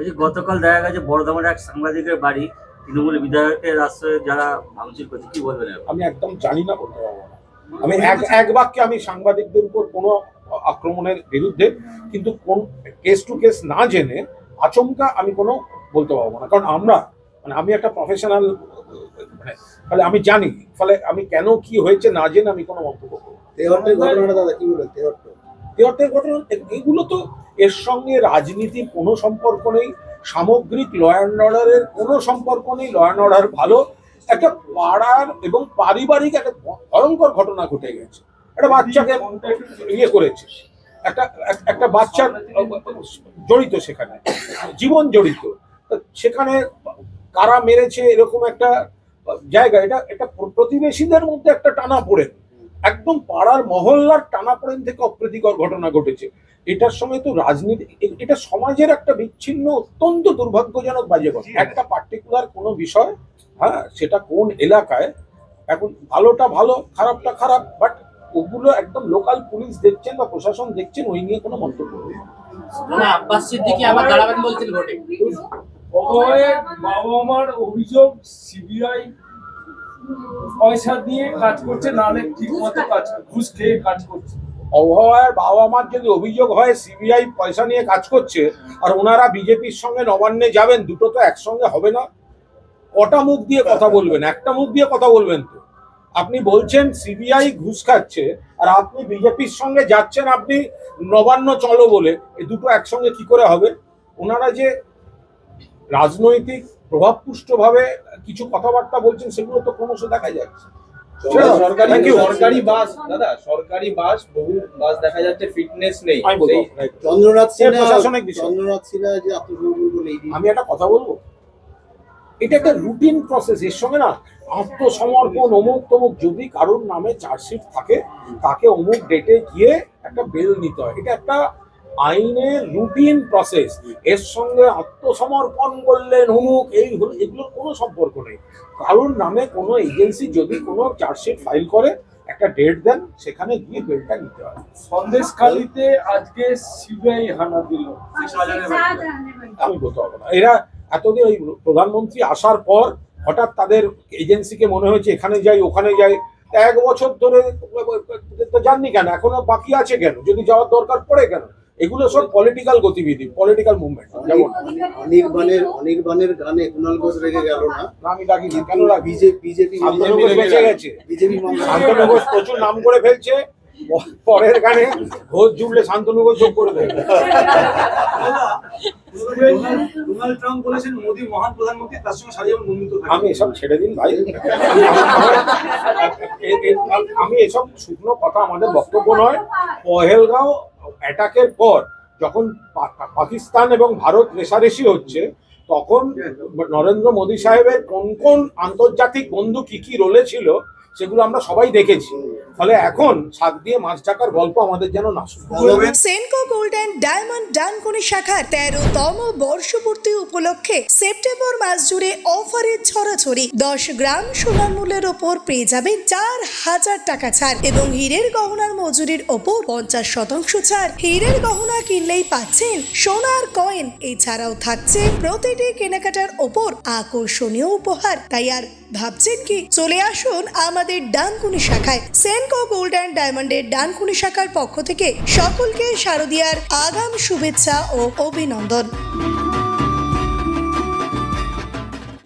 ওই যে গতকাল দেখা গেছে বর্ধমানের এক সাংবাদিকের বাড়ি তৃণমূল বিধায়কের আশ্রয়ে যারা ভাঙচুর করছে কি বলবেন আমি একদম জানি না বলতে পারব না। আমি এক এক বাক্যে আমি সাংবাদিকদের উপর কোনো আক্রমণের বিরুদ্ধে কিন্তু কোন কেস টু কেস না জেনে আচমকা আমি কোনো বলতে পারব না। কারণ আমরা মানে আমি একটা প্রফেশনাল মানে ফলে আমি জানি ফলে আমি কেন কি হয়েছে না জেনে আমি কোনো মন্তব্য করব ঘটনাটা দাদা কি বলেন তেহট্টের ঘটনা এগুলো তো এর সঙ্গে রাজনীতির কোনো সম্পর্ক নেই, সামগ্রিক ল অ্যান্ড অর্ডারের কোনো সম্পর্ক নেই ল অ্যান্ড অর্ডার ভালো, একটা পাড়ার এবং পারিবারিক একটা ভয়ঙ্কর ঘটনা ঘটে গেছে। একটা বাচ্চাকে ইয়ে করেছে। একটা একটা বাচ্চার জড়িত সেখানে, জীবন জড়িত। সেখানে কারা মেরেছে, এরকম একটা জায়গা, এটা একটা প্রতিবেশীদের মধ্যে একটা টানা পড়ে। একদম পাড়ার মহল্লার টানাপোড়েন থেকে অপ্রীতিকর ঘটনা ঘটেছে। এটার সময় তো রাজনীতি এটা সমাজের একটা বিচ্ছিন্ন অত্যন্ত দুর্ভাগ্যজনক বাজে কথা একটা পার্টিকুলার কোনো বিষয় হ্যাঁ সেটা কোন এলাকায় এখন ভালোটা ভালো খারাপটা খারাপ বাট ওগুলো একদম লোকাল পুলিশ দেখছেন বা প্রশাসন দেখছেন ওই নিয়ে কোনো মন্তব্য নেই। না আব্বাস সিদ্দিকি আবার দাঁড়াবেন বলছেন ভোটে। অভয়ের বাবা মার অভিযোগ সিবিআই পয়সা দিয়ে কাজ করছে, নাহলে ঠিক মতো কাজ ঘুষ খেয়ে কাজ করছে। অভয়ের বাবা মার যদি অভিযোগ হয়, সিবিআই পয়সা নিয়ে কাজ করছে, আর ওনারা বিজেপির সঙ্গে নবান্নে যাবেন, দুটো তো একসঙ্গে হবে না। কটা মুখ দিয়ে কথা বলবেন? একটা মুখ দিয়ে কথা বলবেন তো। আপনি বলছেন সিবিআই ঘুষ খাচ্ছে, আর আপনি বিজেপির সঙ্গে যাচ্ছেন, আপনি নবান্ন চলো বলে, এই দুটো একসঙ্গে কি করে হবে? ওনারা যে রাজনৈতিক প্রভাবপুষ্টভাবে কিছু কথাবার্তা বলছেন সেগুলো তো ক্রমশ দেখা যাচ্ছে। সরকারি সরকারি বাস দাদা সরকারি বাস বহু বাস দেখা যাচ্ছে ফিটনেস নেই. চন্দ্রনাথ সিনহা চন্দ্রনাথ সিনহা যে আমি একটা কথা বলব। এটা একটা রুটিন প্রসেস এর সঙ্গে না আত্মসমর্পণ অমুক তমুক যদি কারোর নামে চার্জশিট থাকে তাকে অমুক ডেটে গিয়ে একটা বেল নিতে হয়। এটা একটা আইনের রুটিন প্রসেস এর সঙ্গে আত্মসমর্পণ করলেন অমুক এই হলো এগুলোর কোনো সম্পর্ক নেই। কারোর নামে কোনো এজেন্সি যদি কোনো চার্জশিট ফাইল করে একটা ডেট দেন সেখানে গিয়ে বেলটা নিতে হয়। সন্দেশখালিতে আজকে সিবিআই হানা দিল। আমি বলতে পারব না। এরা এতদিন ওই প্রধানমন্ত্রী আসার পর হঠাৎ তাদের এজেন্সিকে মনে হয়েছে এখানে যাই ওখানে যাই। এক বছর ধরে তো জাননি কেন? এখনও বাকি আছে কেন? যদি যাওয়ার দরকার পড়ে কেন? এগুলো সব পলিটিক্যাল গতিবিধি পলিটিক্যাল মুভমেন্ট যেমন অনির্বাণের অনির্বাণের গানে কুণাল ঘোষ রেগে গেল না? আমি রাখি কেন বিজেপি বিজেপি বেঁচে গেছে। বিজেপি শান্তনু ঘোষ প্রচুর নাম করে ফেলছে। পরের গানে ঘোষ জুড়লে শান্তনু ঘোষ যোগ করে দেবে। ডোনাল্ড ট্রাম্প বলেছেন মোদী মহান প্রধানমন্ত্রী তার সঙ্গে সারা জীবন বন্ধুত্ব আমি এসব ছেড়ে দিন ভাই। আমি এসব শুকনো কথা আমাদের বক্তব্য নয়। পহেলগাঁও অ্যাটাকের পর যখন পাকিস্তান এবং ভারত রেশারেশি হচ্ছে তখন নরেন্দ্র মোদী সাহেবের কোন কোন আন্তর্জাতিক বন্ধু কি কি রোলে ছিল সেগুলো আমরা সবাই দেখেছি। ফলে এখন ছাদ দিয়ে মাছ টাকার গল্প আমাদের যেন না Senco gold and diamond Dankuni শাখার তেরোতম বর্ষপূর্তি উপলক্ষে সেপ্টেম্বর মাস জুড়ে অফারের ছড়াছড়ি। দশ গ্রাম সোনার মূল্যের ওপর পেয়ে যাবেন চার হাজার টাকা ছাড় এবং হীরের গহনার মজুরির ওপর পঞ্চাশ শতাংশ ছাড়। হীরের গহনা কিনলেই পাচ্ছেন সোনার কয়েন। এছাড়াও থাকছে প্রতিটি কেনাকাটার ওপর আকর্ষণীয় উপহার। তাই আর ভাবছেন কি? চলে আসুন আমাদের ডানকুনি শাখায়। সেনকো গোল্ড অ্যান্ড ডায়মন্ডের ডানকুনি শাখার পক্ষ থেকে সকলকে শারদিয়ার আগাম শুভেচ্ছা ও অভিনন্দন।